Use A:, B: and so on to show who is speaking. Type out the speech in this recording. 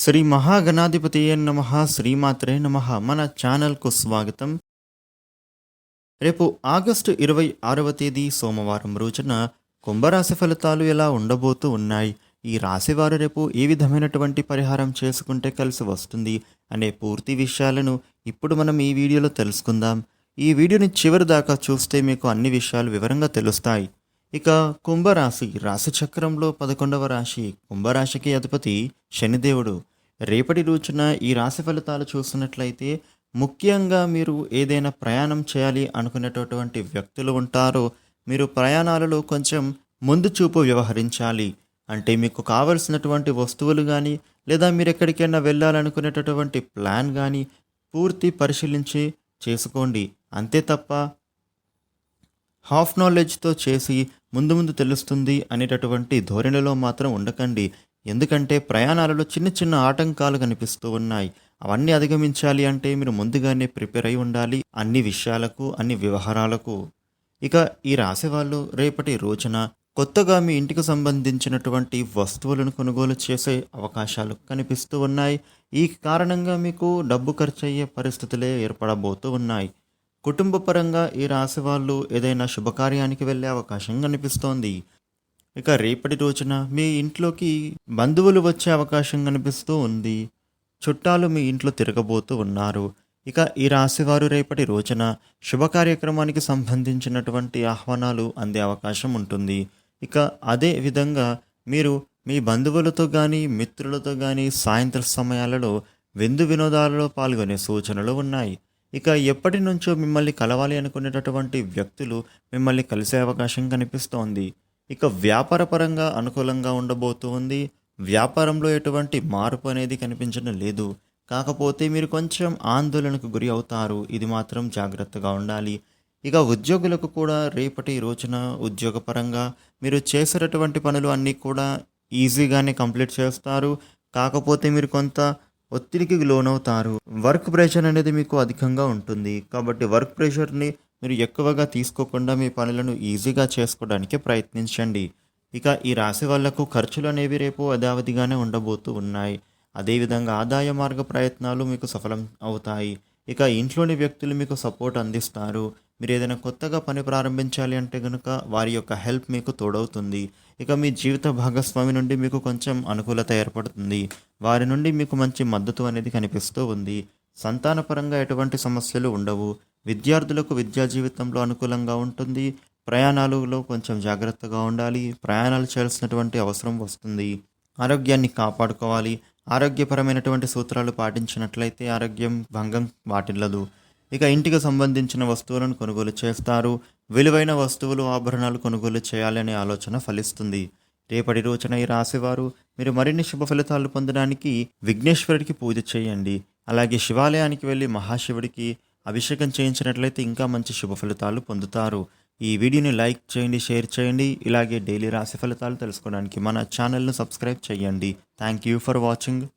A: శ్రీ మహాగణాధిపతి నమ శ్రీమాత్రే నమ మన ఛానల్కు స్వాగతం. రేపు ఆగస్టు ఇరవై ఆరవ తేదీ సోమవారం రోజున కుంభరాశి ఫలితాలు ఎలా ఉండబోతూ ఉన్నాయి? ఈ రాశివారు రేపు ఏ విధమైనటువంటి పరిహారం చేసుకుంటే కలిసి వస్తుంది అనే పూర్తి విషయాలను ఇప్పుడు మనం ఈ వీడియోలో తెలుసుకుందాం. ఈ వీడియోని చివరి దాకా చూస్తే మీకు అన్ని విషయాలు వివరంగా తెలుస్తాయి. ఇక కుంభరాశి రాశిచక్రంలో పదకొండవ రాశి కుంభరాశికి అధిపతి శనిదేవుడు. రేపటి రోజున ఈ రాశి ఫలితాలు చూసినట్లయితే ముఖ్యంగా మీరు ఏదైనా ప్రయాణం చేయాలి అనుకునేటటువంటి వ్యక్తులు ఉంటారో. మీరు ప్రయాణాలలో కొంచెం ముందు చూపు వ్యవహరించాలి. అంటే మీకు కావలసినటువంటి వస్తువులు కానీ లేదా మీరు ఎక్కడికైనా వెళ్ళాలనుకునేటటువంటి ప్లాన్ కానీ పూర్తి పరిశీలించి చేసుకోండి. అంతే తప్ప హాఫ్ నాలెడ్జ్తో చేసి ముందు ముందు తెలుస్తుంది అనేటటువంటి ధోరణిలో మాత్రం ఉండకండి. ఎందుకంటే ప్రయాణాలలో చిన్న చిన్న ఆటంకాలు కనిపిస్తూ ఉన్నాయి. అవన్నీ అధిగమించాలి అంటే మీరు ముందుగానే ప్రిపేర్ అయి ఉండాలి. అన్ని విషయాలకు అన్ని వ్యవహారాలకు. ఇక ఈ రాసేవాళ్ళు రేపటి రోజున కొత్తగా మీ ఇంటికి సంబంధించినటువంటి వస్తువులను కొనుగోలు చేసే అవకాశాలు కనిపిస్తూ ఉన్నాయి. ఈ కారణంగా మీకు డబ్బు ఖర్చు అయ్యే పరిస్థితులే ఏర్పడబోతూ ఉన్నాయి. కుటుంబ పరంగా ఈ రాశి వాళ్ళు ఏదైనా శుభకార్యానికి వెళ్ళే అవకాశం కనిపిస్తోంది. ఇక రేపటి రోజున మీ ఇంట్లోకి బంధువులు వచ్చే అవకాశం కనిపిస్తూ ఉంది. చుట్టాలు మీ ఇంట్లో తిరగబోతూ ఉన్నారు. ఇక ఈ రాశివారు రేపటి రోజున శుభ కార్యక్రమానికి సంబంధించినటువంటి ఆహ్వానాలు అందే అవకాశం ఉంటుంది. ఇక అదే విధంగా మీరు మీ బంధువులతో కానీ మిత్రులతో కానీ సాయంత్రం సమయాలలో విందు వినోదాలలో పాల్గొనే సూచనలు ఉన్నాయి. ఇక ఎప్పటి నుంచో మిమ్మల్ని కలవాలి అనుకునేటటువంటి వ్యక్తులు మిమ్మల్ని కలిసే అవకాశం కనిపిస్తోంది. ఇక వ్యాపారపరంగా అనుకూలంగా ఉండబోతుంది. వ్యాపారంలో ఎటువంటి మార్పు అనేది కనిపించడం లేదు. కాకపోతే మీరు కొంచెం ఆందోళనకు గురి అవుతారు. ఇది మాత్రం జాగ్రత్తగా ఉండాలి. ఇక ఉద్యోగులకు కూడా రేపటి రోజున ఉద్యోగపరంగా మీరు చేసేటటువంటి పనులు అన్నీ కూడా ఈజీగానే కంప్లీట్ చేస్తారు. కాకపోతే మీరు కొంత ఒత్తిడికి లోనవుతారు. వర్క్ ప్రెషర్ అనేది మీకు అధికంగా ఉంటుంది. కాబట్టి వర్క్ ప్రెషర్ని మీరు ఎక్కువగా తీసుకోకుండా మీ పనులను ఈజీగా చేసుకోవడానికి ప్రయత్నించండి. ఇక ఈ రాశి వాళ్ళకు ఖర్చులు అనేవి రేపు యథావధిగానే ఉండబోతూ ఉన్నాయి. అదేవిధంగా ఆదాయ మార్గ ప్రయత్నాలు మీకు సఫలం అవుతాయి. ఇక ఇంట్లోని వ్యక్తులు మీకు సపోర్ట్ అందిస్తారు. మీరు ఏదైనా కొత్తగా పని ప్రారంభించాలి అంటే కనుక వారి యొక్క హెల్ప్ మీకు తోడవుతుంది. ఇక మీ జీవిత భాగస్వామి నుండి మీకు కొంచెం అనుకూలత ఏర్పడుతుంది. వారి నుండి మీకు మంచి మద్దతు అనేది కనిపిస్తూ ఉంది. సంతానపరంగా ఎటువంటి సమస్యలు ఉండవు. విద్యార్థులకు విద్యా జీవితంలో అనుకూలంగా ఉంటుంది. ప్రయాణాలలో కొంచెం జాగ్రత్తగా ఉండాలి. ప్రయాణాలు చేయాల్సినటువంటి అవసరం వస్తుంది. ఆరోగ్యాన్ని కాపాడుకోవాలి. ఆరోగ్యపరమైనటువంటి సూత్రాలు పాటించినట్లయితే ఆరోగ్యం భంగం వాటిల్లదు. ఇక ఇంటికి సంబంధించిన వస్తువులను కొనుగోలు చేస్తారు. విలువైన వస్తువులు ఆభరణాలు కొనుగోలు చేయాలనే ఆలోచన ఫలిస్తుంది. రేపటి రోజున ఈ రాశివారు మీరు మరిన్ని శుభ ఫలితాలు పొందడానికి విఘ్నేశ్వరుడికి పూజ చేయండి. అలాగే శివాలయానికి వెళ్ళి మహాశివుడికి అభిషేకం చేయించినట్లయితే ఇంకా మంచి శుభ ఫలితాలు పొందుతారు. ఈ వీడియోని లైక్ చేయండి షేర్ చేయండి. ఇలాగే డైలీ రాశి ఫలితాలు తెలుసుకోవడానికి మన ఛానల్ను సబ్స్క్రైబ్ చేయండి. Thank you for watching.